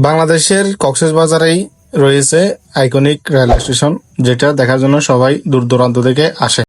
বাংলাদেশের কক্সেস বাজারেই রয়েছে আইকনিক রেল স্টেশন যেটা দেখার জন্য সবাই দূর দূরান্ত থেকে আসে।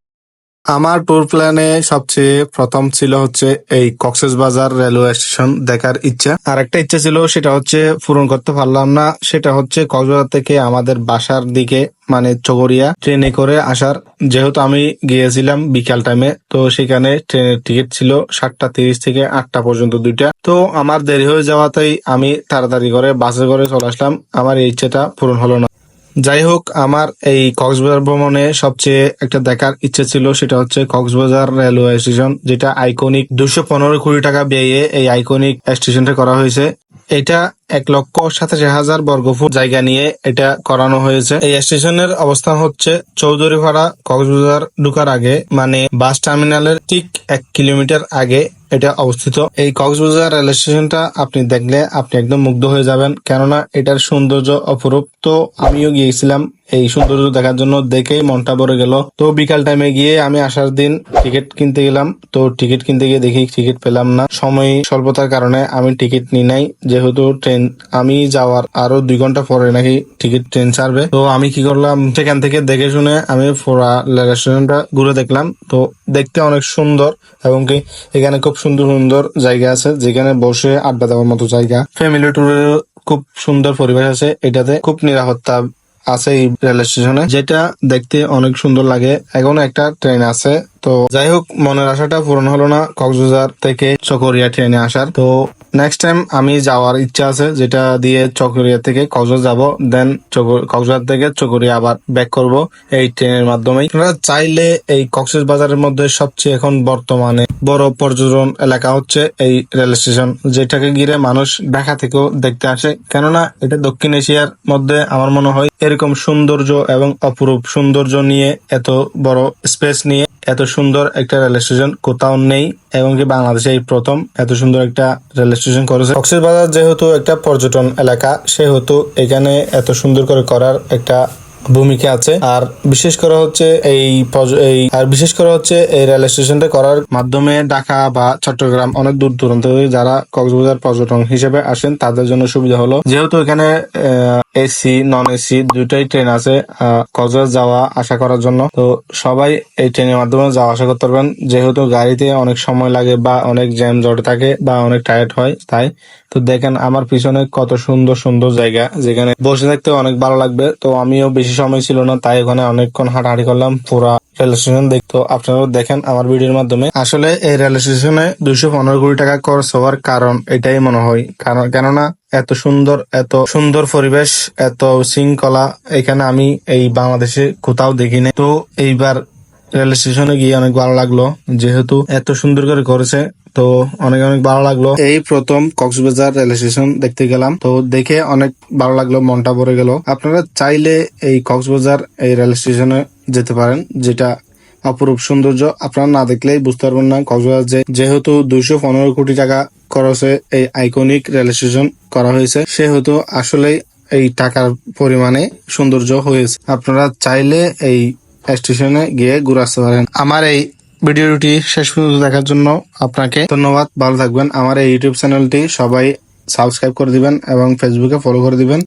আমার ট্যুর প্ল্যানে সবচেয়ে প্রথম ছিল হচ্ছে এই কক্সেস বাজার রেলওয়ে স্টেশন দেখার ইচ্ছা। আর একটা ইচ্ছা ছিল, সেটা হচ্ছে পূরণ করতে পারলাম না। সেটা হচ্ছে কক্সবাজার থেকে আমাদের বাসার দিকে মানে চগরিয়া ট্রেনে করে আসার। যেহেতু আমি গিয়েছিলাম বিকাল টাইমে তো সেখানে ট্রেনের টিকিট ছিল সাতটা তিরিশ থেকে আটটা পর্যন্ত দুইটা। তো আমার দেরি হয়ে যাওয়াতেই আমি তাড়াতাড়ি করে বাসে করে চলে আসলাম। আমার এই ইচ্ছাটা পূরণ হলো না। যাই হোক আমার এই কক্সবাজার ভ্রমণে সবচেয়ে একটা দেখার ইচ্ছে ছিল, সেটা হচ্ছে কক্সবাজার রেলওয়ে স্টেশন, যেটা আইকনিক দুশো পনেরো কোটি টাকা ব্যয়ে এই আইকনিক স্টেশনটা করা হয়েছে। এটা এক লক্ষ সাতাশি হাজার বর্গফুট জায়গা নিয়ে এটা করানো হয়েছে। এই স্টেশনের অবস্থান হচ্ছে চৌধুরীপাড়া কক্সবাজার ঢুকার আগে মানে বাস টার্মিনালের ঠিক এক কিলোমিটার আগে এটা অবস্থিত। এই কক্সবাজার রেল স্টেশনটা আপনি দেখলে আপনি একদম মুগ্ধ হয়ে যাবেন, কেননা এটার সৌন্দর্য অপরূপ। তো আমিও গিয়েছিলাম এই সৌন্দর্য দেখার জন্য, দেখেই মনটা ভরে গেল। তো বিকাল টাইমে গিয়ে আমি আসার দিন টিকিট কিনতে গেলাম। তো টিকিট কিনতে গিয়ে দেখি টিকিট পেলাম না। সময় স্বল্পতার কারণে আমি টিকিট নিই নাই, যেহেতু ট্রেন আমি যাওয়ার আরও দুই ঘণ্টা পরে নাকি টিকিট ট্রেন ছাড়বে। তো আমি কি করলাম, সেখান থেকে দেখে শুনে আমি ফোরা রেল স্টেশনটা ঘুরে দেখলাম। তো দেখতে অনেক সুন্দর এবং কি এখানে খুব সুন্দর সুন্দর জায়গা আছে, যেখানে বসে আড্ডা দেওয়ার মতো জায়গা। ফ্যামিলি ট্যুরের খুব সুন্দর পরিবেশ আছে, এটাতে খুব নিরাপত্তা আছে এই রেল স্টেশনে, যেটা দেখতে অনেক সুন্দর লাগে। এখনও একটা ট্রেন আছে, তো যাই হোক, মনের আশাটা পূরণ হলো না কক্সবাজার থেকে চকরিয়া ট্রেনে আসার। তো নেক্সট টাইম আমি যাওয়ার ইচ্ছা আছে, যেটা দিয়ে চকরিয়া থেকে কক্সবাজার যাব দেন কক্সবাজার থেকে চকরিয়া আবার ব্যাক করব এই ট্রেনের মাধ্যমে চাইলে এই কক্সেস বাজারের মধ্যে সবচেয়ে এখন বর্তমানে বড় পর্যটন এলাকা হচ্ছে এই রেল স্টেশন, যেটাকে ঘিরে মানুষ ঢাকা থেকেও দেখতে আসে। কেননা এটা দক্ষিণ এশিয়ার মধ্যে আমার মনে হয় এরকম সৌন্দর্য এবং অপরূপ সৌন্দর্য নিয়ে এত বড় স্পেস নিয়ে এত সুন্দর একটা রেল স্টেশন কোথাও নেই এবং কি বাংলাদেশে এই প্রথম এত সুন্দর একটা রেল স্টেশন করেছে। কক্সবাজার যেহেতু একটা পর্যটন এলাকা, সেহেতু এখানে এত সুন্দর করে করার একটা ভূমিকা আছে। আর বিশেষ করে হচ্ছে এই এই আর বিশেষ করে হচ্ছে এই রেল স্টেশনটা করার মাধ্যমে ঢাকা বা চট্টগ্রাম অনেক দূর দূরান্ত যারা কক্সবাজার পর্যটন হিসেবে আসেন, তাদের জন্য সুবিধা হলো। যেহেতু এখানে এসি নন এসি দুইটাই ট্রেন আছে কক্সবাজার যাওয়া, আসা করার জন্য। তো সবাই এই ট্রেনের মাধ্যমে যাওয়া আসা করতে পারবেন। যেহেতু গাড়িতে অনেক সময় লাগে বা অনেক জ্যাম জট থাকে বা অনেক টায়ার্ড হয়, তাই। তো দেখেন আমার পিছনে কত সুন্দর সুন্দর জায়গা, যেখানে বসে থাকতে অনেক ভালো লাগবে। তো আমিও বেশি সময় ছিল না, তাই ওখানে অনেকক্ষণ হাঁটাহাঁটি করলাম। পুরা রেল স্টেশন দেখতো আপনারাও দেখেন আমার ভিডিওর মাধ্যমে। আসলে এই রেল স্টেশনে দুইশো পনেরো কোটি টাকা খরচ হওয়ার কারণ এটাই মনে হয়। কারণ কেননা এত সুন্দর এত সুন্দর পরিবেশ, এত শৃঙ্খলা, এখানে আমি এই বাংলাদেশে কোথাও দেখিনি। তো এইবার রেল স্টেশনে গিয়ে অনেক ভালো লাগল। যেহেতু এত সুন্দর করে করেছে, তো অনেক অনেক ভালো লাগল। এই প্রথম কক্সবাজার রেল স্টেশন দেখতে গেলাম। তো দেখে অনেক ভালো লাগল, মনটা ভরে গেল। আপনারা চাইলে এই কক্সবাজার এই রেল স্টেশনে যেতে পারেন, যেটা অপরূপ সৌন্দর্য। আপনারা না দেখলেই বুঝতে পারবেন না কক্সবাজার যেহেতু দুইশো পনেরো কোটি টাকা খরচে এই আইকনিক রেল স্টেশন করা হয়েছে, সেহেতু আসলেই এই টাকার পরিমাণে সৌন্দর্য হয়েছে। আপনারা চাইলে এই স্টেশনে গিয়ে ঘুরে আসতে পারেন। আমার এই ভিডিওটি শেষ পর্যন্ত দেখার জন্য আপনাকে ধন্যবাদ। ভালো থাকবেন। আমার এই ইউটিউব চ্যানেলটি সবাই সাবস্ক্রাইব করে দিবেন এবং ফেসবুকে ফলো করে দিবেন।